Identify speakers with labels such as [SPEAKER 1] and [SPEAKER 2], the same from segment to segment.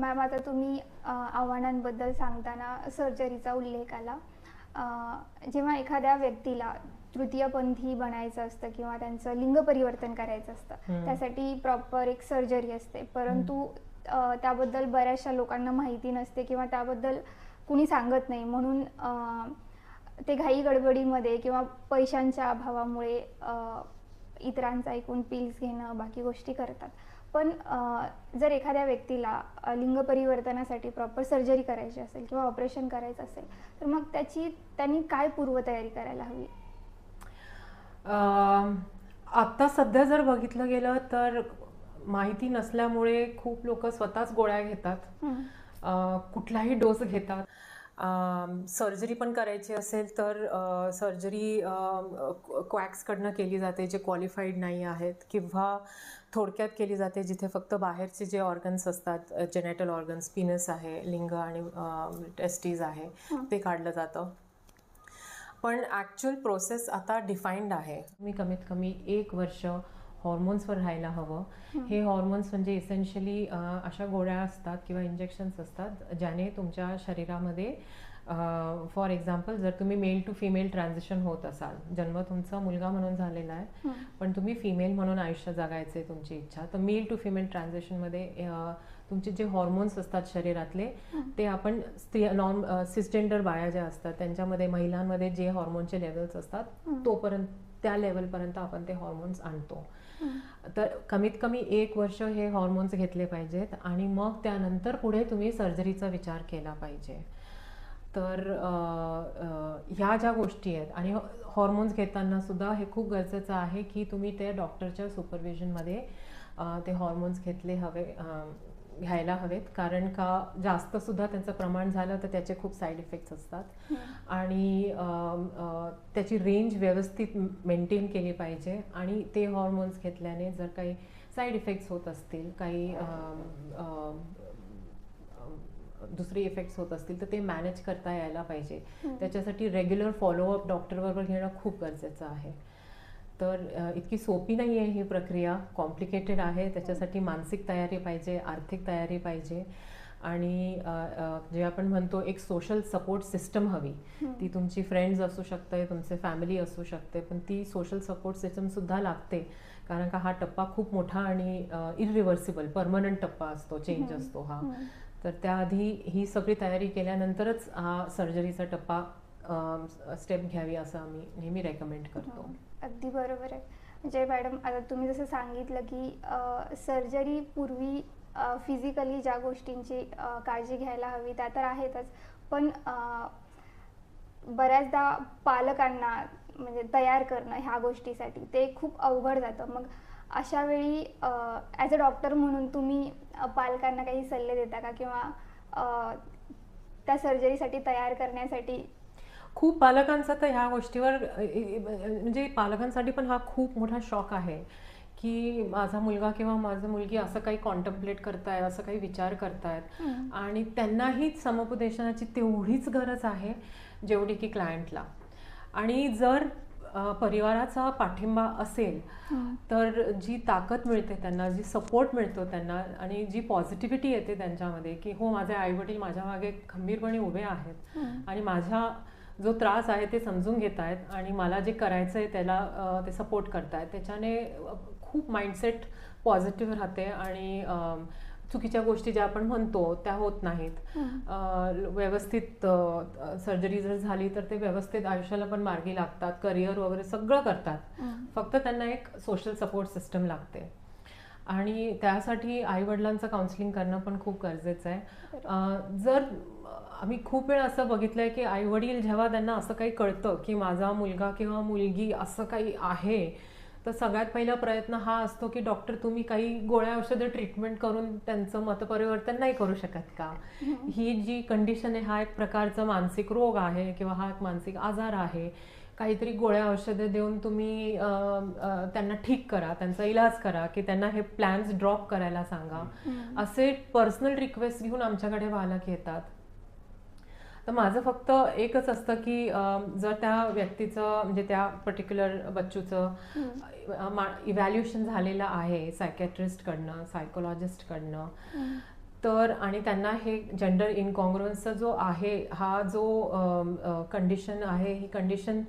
[SPEAKER 1] Ma'am आता तुम्ही आव्हानांबद्दल सांगताना सर्जरीचा उल्लेख आला. जेव्हा एखाद्या व्यक्तीला तृतीयपंथी बनायचं असतं किंवा त्यांचं लिंग परिवर्तन करायचं असतं. त्यासाठी प्रॉपर एक सर्जरी असते. परंतु त्याबद्दल बऱ्याचशा लोकांना माहिती नसते किंवा त्याबद्दल कुणी सांगत नाही. म्हणून ते घाई गडबडीमध्ये किंवा पैशांच्या अभावामुळे इतरांचं ऐकून पिल्स घेणं बाकी गोष्टी करतात. पण जर एखाद्या व्यक्तीला लिंग परिवर्तनासाठी प्रॉपर सर्जरी करायची असेल किंवा ऑपरेशन करायचं असेल तर मग त्याची त्यांनी काय पूर्वतयारी करायला हवी?
[SPEAKER 2] आत्ता सध्या जर बघितलं गेलं तर माहिती नसल्यामुळे खूप लोक स्वतःच गोळ्या घेतात. कुठलाही डोस घेतात. सर्जरी पण करायची असेल तर सर्जरी क्वॅक्सकडनं केली जाते जे क्वालिफाईड नाही आहेत. किंवा थोडक्यात केली जाते जिथे फक्त बाहेरचे जे ऑर्गन्स असतात जेनेटल ऑर्गन्स पिनस आहे लिंग आणि टेस्टीज आहे ते काढलं जातं. पण ॲक्च्युअल प्रोसेस आता डिफाईंड आहे. मी कमीत कमी एक वर्ष हॉर्मोन्सवर राहायला हवं. हे हॉर्मोन्स म्हणजे इसेन्शियली अशा गोळ्या असतात किंवा इंजेक्शन्स असतात ज्याने तुमच्या शरीरामध्ये फॉर एक्झाम्पल जर तुम्ही मेल टू फिमेल ट्रान्झिशन होत असाल जन्म तुमचा मुलगा म्हणून झालेला आहे पण तुम्ही फिमेल म्हणून आयुष्य जगायचे तुमची इच्छा तर मेल टू फिमेल ट्रान्झिशनमध्ये तुमचे जे हॉर्मोन्स असतात शरीरातले ते आपण स्त्री नॉन सिस्टेंडर बाया ज्या असतात त्यांच्यामध्ये महिलांमध्ये जे हॉर्मोनचे लेवल्स असतात तोपर्यंत त्या लेवलपर्यंत आपण ते हॉर्मोन्स आणतो. तर कमीत कमी एक वर्ष हे हॉर्मोन्स घेतले पाहिजेत आणि मग त्यानंतर पुढे तुम्ही सर्जरीचा विचार केला पाहिजे. तर ह्या ज्या गोष्टी आहेत आणि हॉर्मोन्स घेताना सुद्धा हे खूप गरजेचं आहे की तुम्ही ते डॉक्टरच्या सुपरविजनमध्ये ते हॉर्मोन्स घेतले हवे घ्यायला हवेत. कारण का जास्त सुद्धा त्यांचं प्रमाण झालं तर त्याचे खूप साईड इफेक्ट्स असतात. आणि त्याची रेंज व्यवस्थित मेंटेन केली पाहिजे. आणि ते हॉर्मोन्स घेतल्याने जर काही साईड इफेक्ट्स होत असतील काही दुसरे इफेक्ट्स होत असतील तर ते मॅनेज करता यायला पाहिजे. त्याच्यासाठी रेग्युलर फॉलोअप डॉक्टरबरोबर घेणं खूप गरजेचं आहे. तर इतकी सोपी नाही आहे ही प्रक्रिया. कॉम्प्लिकेटेड आहे. त्याच्यासाठी मानसिक तयारी पाहिजे आर्थिक तयारी पाहिजे. आणि जे आपण म्हणतो एक सोशल सपोर्ट सिस्टम हवी. ती तुमची फ्रेंड्स असू शकते तुमचे फॅमिली असू शकते पण ती सोशल सपोर्ट सिस्टमसुद्धा लागते. कारण का हा टप्पा खूप मोठा आणि इरिव्हर्सिबल परमनंट टप्पा असतो चेंज असतो हा. तर त्याआधी ही सगळी तयारी केल्यानंतरच हा सर्जरीचा टप्पा स्टेप घ्यावी असं आम्ही नेहमी रेकमेंड करतो.
[SPEAKER 1] हो, अगदी बरोबर आहे. म्हणजे मॅडम आता तुम्ही जसं सांगितलं की सर्जरी पूर्वी फिजिकली ज्या गोष्टींची काळजी घ्यायला हवी त्या तर आहेतच. पण बऱ्याचदा पालकांना म्हणजे तयार करणं ह्या गोष्टीसाठी ते खूप अवघड जातं. मग अशा वेळी ॲज अ डॉक्टर म्हणून तुम्ही पालकांना काही सल्ले देता का? किंवा त्या सर्जरीसाठी तयार करण्यासाठी
[SPEAKER 2] खूप पालकांचा तर ह्या गोष्टीवर म्हणजे पालकांसाठी पण हा खूप मोठा शॉक आहे की माझा मुलगा किंवा माझं मुलगी असं काही कॉन्टम्प्लेट करतायत असं काही विचार करतायत. आणि त्यांनाही समुपदेशनाची तेवढीच गरज आहे जेवढी की क्लायंटला आणि जर परिवाराचा पाठिंबा असेल तर जी ताकद मिळते त्यांना जी सपोर्ट मिळतो त्यांना आणि जी पॉझिटिव्हिटी येते त्यांच्यामध्ये की हो माझे आईवडील माझ्या मागे खंबीरपणे उभे आहेत आणि माझ्या जो त्रास आहे ते समजून घेत आहेत आणि मला जे करायचं आहे त्याला ते सपोर्ट करतायत त्याच्याने खूप माइंडसेट पॉझिटिव्ह राहते आणि चुकीच्या गोष्टी ज्या आपण म्हणतो त्या होत नाहीत. व्यवस्थित सर्जरी जर झाली तर ते व्यवस्थित आयुष्याला पण मार्गी लागतात करिअर वगैरे सगळं करतात. फक्त त्यांना एक सोशल सपोर्ट सिस्टम लागते. आणि त्यासाठी आईवडिलांचं काउन्सिलिंग करणं पण खूप गरजेचं आहे. जर आम्ही खूप वेळ असं बघितलंय की आई वडील जेव्हा त्यांना असं काही कळतं की माझा मुलगा किंवा मुलगी असं काही आहे तर सगळ्यात पहिला प्रयत्न हा असतो की डॉक्टर तुम्ही काही गोळ्या औषधं ट्रीटमेंट करून त्यांचं मतपरिवर्तन नाही करू शकत का? ही जी कंडिशन आहे हा एक प्रकारचा मानसिक रोग आहे किंवा हा एक मानसिक आजार आहे. काहीतरी गोळ्या औषधं देऊन तुम्ही त्यांना ठीक करा त्यांचा इलाज करा की त्यांना हे प्लॅन्स ड्रॉप करायला सांगा. असे पर्सनल रिक्वेस्ट घेऊन आमच्याकडे पालक येतात. तर माझं फक्त एकच असतं की जर त्या व्यक्तीचं म्हणजे त्या पर्टिक्युलर बच्चूचं इव्हॅल्युएशन झालेलं आहे सायकॅट्रिस्टकडनं सायकोलॉजिस्टकडनं तर आणि त्यांना हे जेंडर इनकॉन्ग्रुअन्सचा जो आहे हा जो कंडिशन आहे ही कंडिशन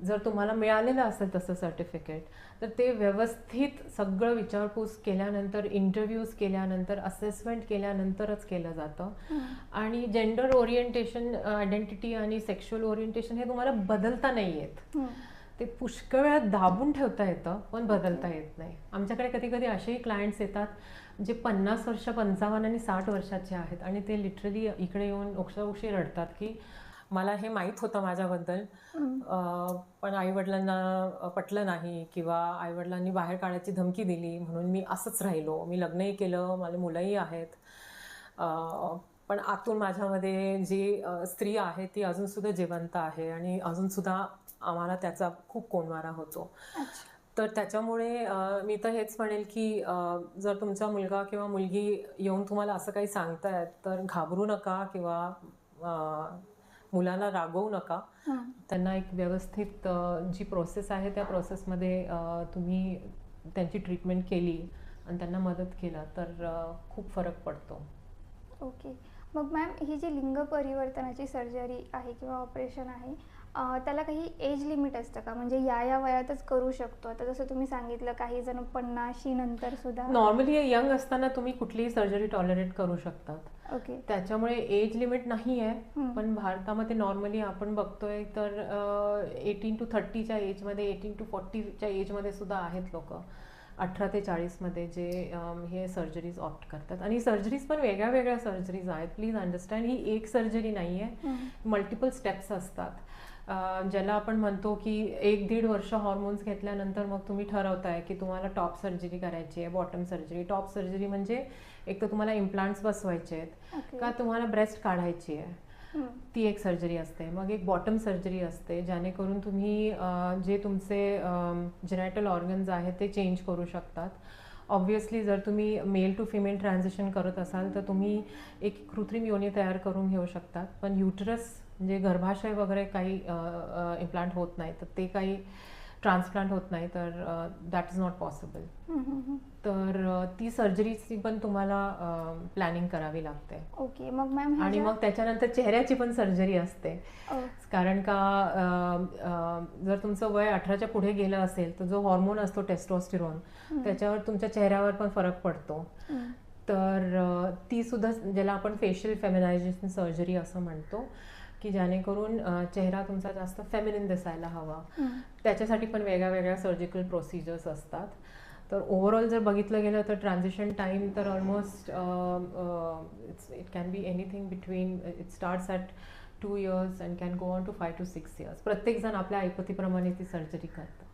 [SPEAKER 2] जर तुम्हाला मिळालेलं असेल तसं सर्टिफिकेट तर ते व्यवस्थित सगळं विचारपूस केल्यानंतर इंटरव्ह्यूज केल्यानंतर असेसमेंट केल्यानंतरच केलं जातं. आणि जेंडर ओरिएंटेशन आयडेंटिटी आणि सेक्शुअल ओरिएंटेशन हे तुम्हाला बदलता नाही येत. ते पुष्कळ वेळा दाबून ठेवता येतं पण बदलता येत नाही. आमच्याकडे कधी कधी असेही क्लायंट्स येतात जे पन्नास वर्ष पंचावन्न आणि साठ वर्षाचे आहेत आणि ते लिटरली इकडे येऊन ओक्षाओक्षी रडतात की मला हे माहीत होतं माझ्याबद्दल. पण आईवडिलांना पटलं नाही किंवा आईवडिलांनी बाहेर काढायची धमकी दिली म्हणून मी असंच राहिलो. मी लग्नही केलं मला मुलंही आहेत. पण आतून माझ्यामध्ये जी स्त्री आहे ती अजूनसुद्धा जिवंत आहे आणि अजूनसुद्धा आम्हाला त्याचा खूप कोंडमारा होतो. तर त्याच्यामुळे मी तर हेच म्हणेल की जर तुमचा मुलगा किंवा मुलगी येऊन तुम्हाला असं काही सांगतायत तर घाबरू नका किंवा मुलाला रागवू नका. त्यांना एक व्यवस्थित जी प्रोसेस आहे त्या प्रोसेसमध्ये तुम्ही त्यांची ट्रीटमेंट केली आणि त्यांना मदत केला तर खूप फरक पडतो.
[SPEAKER 1] ओके. मग मॅम ही जी लिंग परिवर्तनाची सर्जरी आहे किंवा ऑपरेशन आहे त्याला काही एज लिमिट असतं का? म्हणजे या या वयातच करू शकतो. आता जसं तुम्ही सांगितलं काही जण पन्नाशी नंतर सुद्धा
[SPEAKER 2] नॉर्मली यंग असताना तुम्ही कुठलीही सर्जरी टॉलरेट करू शकतात.
[SPEAKER 1] ओके
[SPEAKER 2] त्याच्यामुळे एज लिमिट नाही आहे. पण भारतामध्ये नॉर्मली आपण बघतोय तर एटीन टू थर्टीच्या एजमध्ये एटीन टू फोर्टीच्या एजमध्ये सुद्धा आहेत लोक. अठरा ते चाळीसमध्ये जे हे सर्जरीज ऑप्ट करतात. आणि सर्जरीज पण वेगळ्या वेगळ्या सर्जरीज आहेत. प्लीज अंडरस्टँड ही एक सर्जरी नाही आहे. मल्टिपल स्टेप्स असतात. ज्याला आपण म्हणतो की एक दीड वर्ष हॉर्मोन्स घेतल्यानंतर मग तुम्ही ठरवताय की तुम्हाला टॉप सर्जरी करायची आहे बॉटम सर्जरी टॉप सर्जरी म्हणजे एक तर तुम्हाला इम्प्लांट्स बसवायचे आहेत
[SPEAKER 1] ओके
[SPEAKER 2] का तुम्हाला ब्रेस्ट काढायची आहे.
[SPEAKER 1] हम्म.
[SPEAKER 2] ती एक सर्जरी असते. मग एक बॉटम सर्जरी असते ज्यानेकरून तुम्ही जे तुमचे जेनेटल ऑर्गन्स आहेत ते चेंज करू शकतात. ऑब्व्हियसली जर तुम्ही मेल टू फिमेल ट्रान्झिशन करत असाल तर तुम्ही एक कृत्रिम योनी तयार करून घेऊ शकतात. पण युटरस म्हणजे गर्भाशय वगैरे काही इम्प्लांट होत नाही तर ते काही ट्रान्सप्लांट होत नाही तर दॅट इज नॉट पॉसिबल. तर ती सर्जरीची पण तुम्हाला प्लॅनिंग करावी लागते.
[SPEAKER 1] ओके मग मॅम
[SPEAKER 2] आणि मग त्याच्यानंतर चेहऱ्याची पण सर्जरी असते. कारण का जर तुमचं वय अठराच्या पुढे गेलं असेल तर जो हॉर्मोन असतो टेस्टोस्टिरोन त्याच्यावर तुमच्या चेहऱ्यावर पण फरक पडतो. तर ती सुद्धा ज्याला आपण फेशियल फेमिनायझेशन सर्जरी असं म्हणतो की जेणेकरून चेहरा तुमचा जास्त फेमिनिन दिसायला हवा. त्याच्यासाठी पण वेगळ्या वेगळ्या सर्जिकल प्रोसिजर्स असतात. तर ओव्हरऑल जर बघितलं गेलं तर ट्रान्झिशन टाईम तर almost it's it can be anything between it starts at two years and can go on to five to six years प्रत्येकजण आपल्या ऐपतीप्रमाणे ती सर्जरी करतं